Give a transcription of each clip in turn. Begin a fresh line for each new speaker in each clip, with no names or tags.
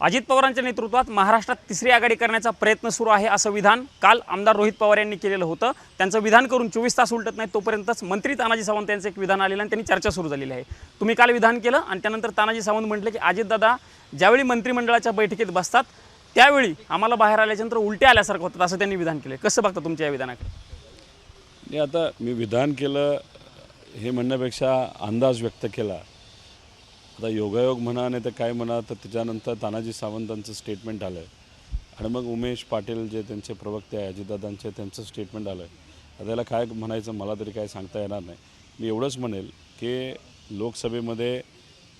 अजित पवारांच्या नेतृत्वात महाराष्ट्रात तिसरी आघाडी करण्याचा प्रयत्न सुरू आहे असं विधान काल आमदार रोहित पवार यांनी केलेलं होतं. त्यांचं विधान करून चोवीस तास उलटत नाही तोपर्यंतच मंत्री तानाजी सावंत यांचं एक विधान आलेलं आणि त्यांनी चर्चा सुरू झालेली आहे. तुम्ही काल विधान केलं आणि त्यानंतर तानाजी सावंत म्हटलं की अजितदादा ज्यावेळी मंत्रिमंडळाच्या बैठकीत बसतात त्यावेळी आम्हाला बाहेर आल्याच्यानंतर उलट्या आल्यासारखं होतं असं त्यांनी विधान केलं कसं बघता तुमच्या या विधानाकडे?
नाही आता मी विधान केलं हे म्हणण्यापेक्षा अंदाज व्यक्त केला. आता योगायोग म्हणा नाही तर काय म्हणा तर त्याच्यानंतर तानाजी सावंतांचं स्टेटमेंट आलं आहे आणि मग उमेश पाटील जे त्यांचे प्रवक्ते आहे अजितदादांचे त्यांचं स्टेटमेंट आलं आहे आता त्याला काय म्हणायचं मला तरी काय सांगता येणार नाही. मी एवढंच म्हणेल की लोकसभेमध्ये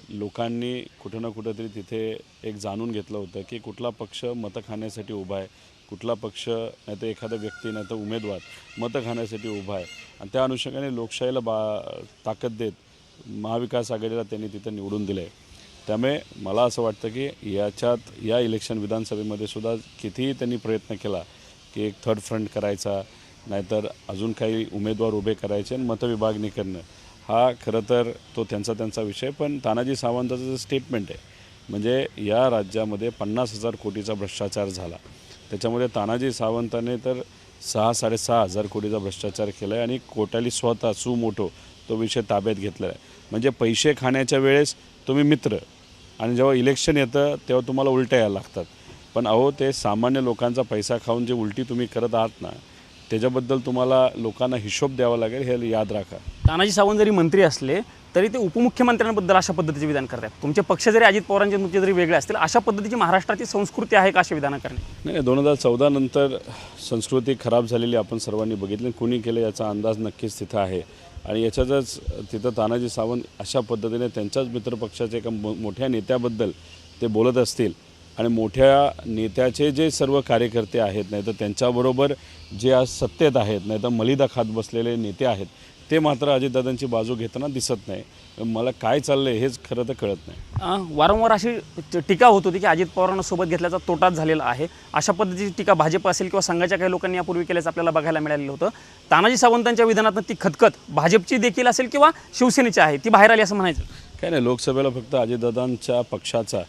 लोकांनी कुठं ना कुठंतरी तिथे एक जाणून घेतलं होतं की कुठला पक्ष मतं खाण्यासाठी उभा आहे कुठला पक्ष नाही तर एखादा व्यक्ती नाही तर उमेदवार मतं खाण्यासाठी उभा आहे. आणि त्या अनुषंगाने लोकशाहीला बा ताकद देत महाविकास आघाडीला त्यांनी तिथं निवडून दिलं आहे त्यामुळे मला असं वाटतं की याच्यात या इलेक्शन विधानसभेमध्ये सुद्धा कितीही त्यांनी प्रयत्न केला की एक थर्ड फ्रंट करायचा नाहीतर अजून काही उमेदवार उभे करायचे आणि मतविभागणी करणं. हा खरं तर तो त्यांचा त्यांचा विषय पण तानाजी सावंताचं जे स्टेटमेंट आहे म्हणजे या राज्यामध्ये पन्नास हजार कोटीचा भ्रष्टाचार झाला. त्याच्यामध्ये तानाजी सावंताने तर सहा साडेसहा हजार कोटीचा भ्रष्टाचार केला आहे आणि कोट्याली स्वतः सुमोठो तो विषय ताब्यात घेतलेला आहे. म्हणजे पैसे खाण्याच्या वेळेस तुम्ही मित्र आणि जेव्हा इलेक्शन येतं तेव्हा तुम्हाला उलट्या यायला लागतात. पण अहो ते सामान्य लोकांचा पैसा खाऊन जे उलटी तुम्ही करत आहात ना त्याच्याबद्दल तुम्हाला लोकांना हिशोब द्यावा लागेल हे याद राखा.
तानाजी सावंत जरी मंत्री असले तरी ते उपमुख्यमंत्र्यांबद्दल अशा पद्धतीचे विधान करतात. तुमचे पक्ष जरी अजित पवारांचे तुमचे जरी वेगळे असतील अशा पद्धतीची महाराष्ट्राची संस्कृती आहे का अशा विधानं करणे?
नाही दोन हजार चौदा नंतर संस्कृती खराब झालेली आपण सर्वांनी बघितली. कुणी केलं याचा अंदाज नक्कीच तिथं आहे. आणि याच्यातच तिथं तानाजी सावंत अशा पद्धतीने त्यांच्याच मित्रपक्षाच्या एका मो मोठ्या नेत्याबद्दल ते बोलत असतील आणि मोठ्या नेत्याचे जे सर्व कार्यकर्ते आहेत नाही तर त्यांच्याबरोबर जे आज सत्तेत आहेत नाही तर मलिदा खात बसलेले नेते आहेत ते मात्र अजितदादांची बाजू घेताना दिसत नाही. मला काय चाललं आहे हेच खरं तर कळत नाही.
वारंवार अशी टीका होत होती की अजित पवारांना सोबत घेतल्याचा तोटाच झालेला आहे. अशा पद्धतीची टीका भाजप असेल किंवा संघाच्या काही लोकांनी यापूर्वी केल्याचं आपल्याला बघायला मिळालेलं होतं. तानाजी सावंतांच्या विधानातून ती खतखत भाजपची देखील असेल किंवा शिवसेनेची आहे ती बाहेर आली असं म्हणायचं.
काय नाही लोकसभेला फक्त अजितदादांच्या पक्षाचा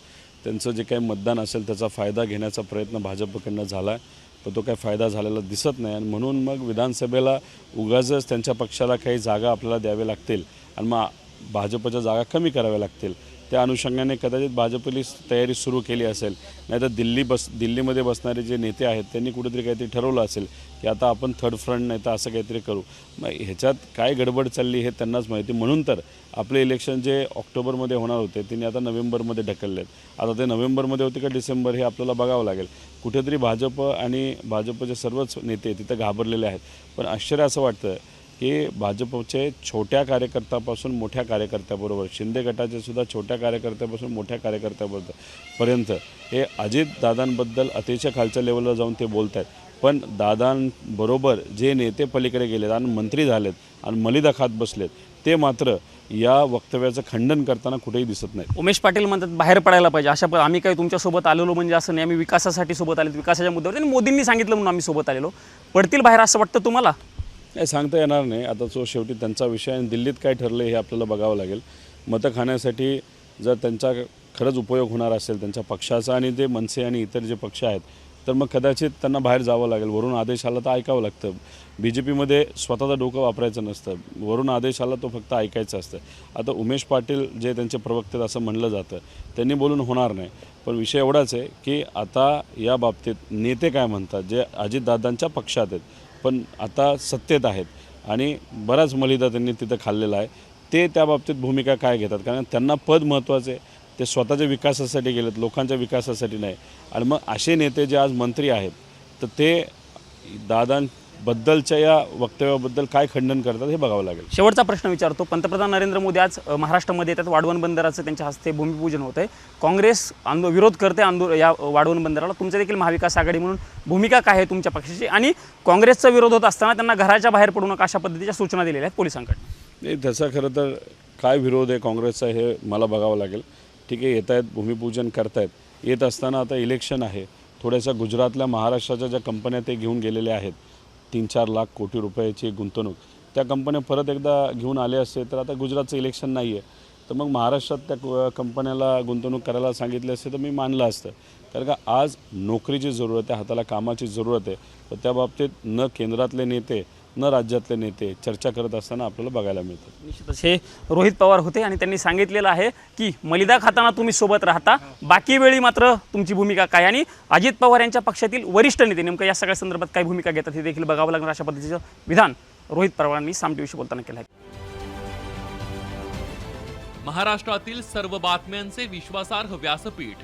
त्यांचं जे काही मतदान असेल त्याचा फायदा घेण्याचा प्रयत्न भाजपकडनं झाला आहे पण तो काही फायदा झालेला दिसत नाही. आणि म्हणून मग विधानसभेला उगाचच त्यांच्या पक्षाला काही जागा आपल्याला द्यावे लागतील. आणि मग भाजपच्या जागा कमी कराव्या लागतील. त्या अनुषंगाने कदाचित भाजपली तयारी सुरू केली असेल. नाहीतर दिल्ली बस दिल्लीमध्ये बसणारे जे नेते आहेत त्यांनी कुठेतरी काहीतरी ठरवलं असेल की आता आपण थर्ड फ्रंट नाही तर असं काहीतरी करू. मग ह्याच्यात काय गडबड चालली हे त्यांनाच माहिती. म्हणून तर आपले इलेक्शन जे ऑक्टोबरमध्ये होणार होते त्यांनी आता नोव्हेंबरमध्ये ढकलले आहेत आता ते नोव्हेंबरमध्ये होते का डिसेंबर हे आपल्याला बघावं लागेल. कुठेतरी भाजप आणि भाजपचे सर्वच नेते तिथं घाबरलेले आहेत. पण आश्चर्य असं वाटतं की भाजपचे छोट्या कार्यकर्त्यापासून मोठ्या कार्यकर्त्याबरोबर शिंदे गटाचे सुद्धा छोट्या कार्यकर्त्यापासून मोठ्या कार्यकर्त्याबद्दल पर्यंत हे अजितदादांबद्दल अतिशय खालच्या लेवलला जाऊन ते बोलत आहेत पण दादांबरोबर जे नेते पलीकडे गेलेत आणि मंत्री झालेत आणि मलिदा खात बसलेत ते मात्र या वक्तव्याचं खंडन करताना कुठेही दिसत नाही
उमेश पाटील म्हणतात बाहेर पडायला पाहिजे. अशा प- आम्ही काही तुमच्यासोबत आलेलो म्हणजे असं नाही. आम्ही विकासासाठी सोबत आलेत विकासाच्या मुद्द्यावर आणि मोदींनी सांगितलं म्हणून आम्ही सोबत आलेलो. पडतील बाहेर असं वाटतं तुम्हाला?
नाही सांगता येणार नाही. आता तो शेवटी त्यांचा विषय आणि दिल्लीत काय ठरलं हे आपल्याला बघावं लागेल. मतं खाण्यासाठी जर त्यांचा खरंच उपयोग होणार असेल त्यांच्या पक्षाचा आणि ते मनसे आणि इतर जे पक्ष आहेत तर मग कदाचित त्यांना बाहेर जावं लागेल. वरून आदेश आला तर ऐकावं लागतं. बी जे पीमध्ये स्वतःचं डोकं वापरायचं नसतं. वरून आदेश आला तो फक्त ऐकायचं असतं. आता उमेश पाटील जे त्यांचे प्रवक्ते असं म्हणलं जातं. त्यांनी बोलून होणार नाही. पण विषय एवढाच आहे की आता या बाबतीत नेते काय म्हणतात? जे अजितदादांच्या पक्षात आहेत. पण आता सत्तेत आहेत. आणि बराच मलिदा त्यांनी तिथं खाल्लेला आहे. ते त्या बाबतीत भूमिका काय घेतात? कारण त्यांना पद महत्त्वाचे आहे. ते स्वतःच्या विकासासाठी गेलेत लोकांच्या विकासासाठी नाही. आणि मग असे नेते जे आज मंत्री आहेत तर ते दादांबद्दलच्या या वक्तव्याबद्दल काय खंडन करतात हे बघावं लागेल.
शेवटचा प्रश्न विचारतो. पंतप्रधान नरेंद्र मोदी आज महाराष्ट्रामध्ये येतात. वाढवण बंदराचं त्यांच्या हस्ते भूमिपूजन होतं आहे काँग्रेस आंदो विरोध करते आंदो या वाढवण बंदराला. तुमचं देखील महाविकास आघाडी म्हणून भूमिका काय आहे तुमच्या पक्षाची? आणि काँग्रेसचा विरोध होत असताना त्यांना घराच्या बाहेर पडू नका अशा पद्धतीच्या सूचना दिलेल्या आहेत पोलिसांकडे
नाही त्याचा खरं तर काय विरोध आहे काँग्रेसचा हे मला बघावं लागेल. ठीक आहे येत आहेत भूमिपूजन करतायत. येत असताना आता इलेक्शन आहे. थोड्याशा गुजरातल्या महाराष्ट्राच्या ज्या कंपन्या ते घेऊन गेलेल्या आहेत. तीन चार लाख कोटी रुपयाची गुंतवणूक. त्या कंपन्या परत एकदा घेऊन आले असते तर आता गुजरातचं इलेक्शन नाही आहे तर मग महाराष्ट्रात त्या क- कंपन्याला गुंतवणूक करायला सांगितले असते तर मी मानलं असतं. कारण का आज नोकरीची जरूरत आहे हाताला कामाची जरूरत आहे. तर त्या बाबतीत न केंद्रातले नेते न राज्यातले नेते चर्चा करत असताना आपल्याला बघायला मिळतात
निश्चितच. हे रोहित पवार होते आणि त्यांनी सांगितलेलं आहे की मलिदा खाताना तुम्ही सोबत राहता बाकी वेळी मात्र तुमची भूमिका काय? आणि अजित पवार यांच्या पक्षातील वरिष्ठ नेते नेमकं या सगळ्या संदर्भात काय भूमिका घेतात हे देखील बघावं लागणार अशा पद्धतीचं विधान रोहित पवारांनी साम टीव्हीशी बोलताना केलं आहे.
महाराष्ट्रातील सर्व बातम्यांचे विश्वासार्ह व्यासपीठ